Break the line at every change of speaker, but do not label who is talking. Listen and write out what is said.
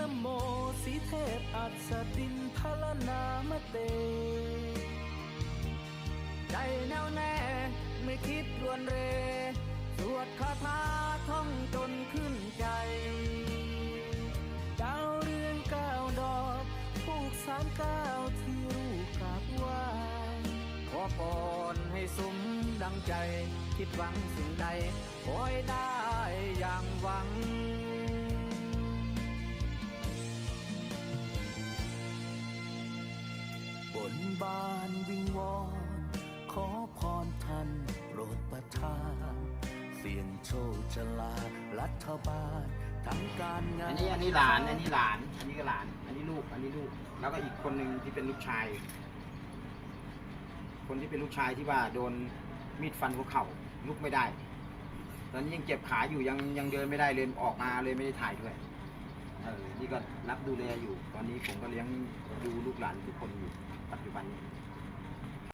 นโมสีเทพอัศดินพลนามเต
ใจแน่วแน่ไม่คิดลวนเร สวดคาถาท่องจนขึ้นใจ
ดาวเรืองเก้าดอกผูกสามเก้าที่รูปกราบไหว้
ขอพรให้สมดังใจ คิดหวังสิ่งใดขอให้ได้อย่างหวัง
นบานวิงวอน ขอพรท่านโปรดประทาน เสียงโชคจะลารัฐบาลทั้งการงาน
อันนี้อันนี้หลาน อันนี้หลาน อันนี้ก็หลาน อันนี้ลูก อันนี้ลูก แล้วก็อีกคนหนึ่งที่เป็นลูกชาย คนที่เป็นลูกชายที่ว่าโดนมีดฟันหัวเข่าลุกไม่ได้ ตอนนี้ยังเจ็บขาอยู่ยังยังเดินไม่ได้เลยออกมาเลยไม่ได้ถ่ายด้วย ออนี่ก็รับดูแลอยู่ ตอนนี้ผมก็เลี้ยงดูลูกหลานทุกคนอยู่ปัจจุ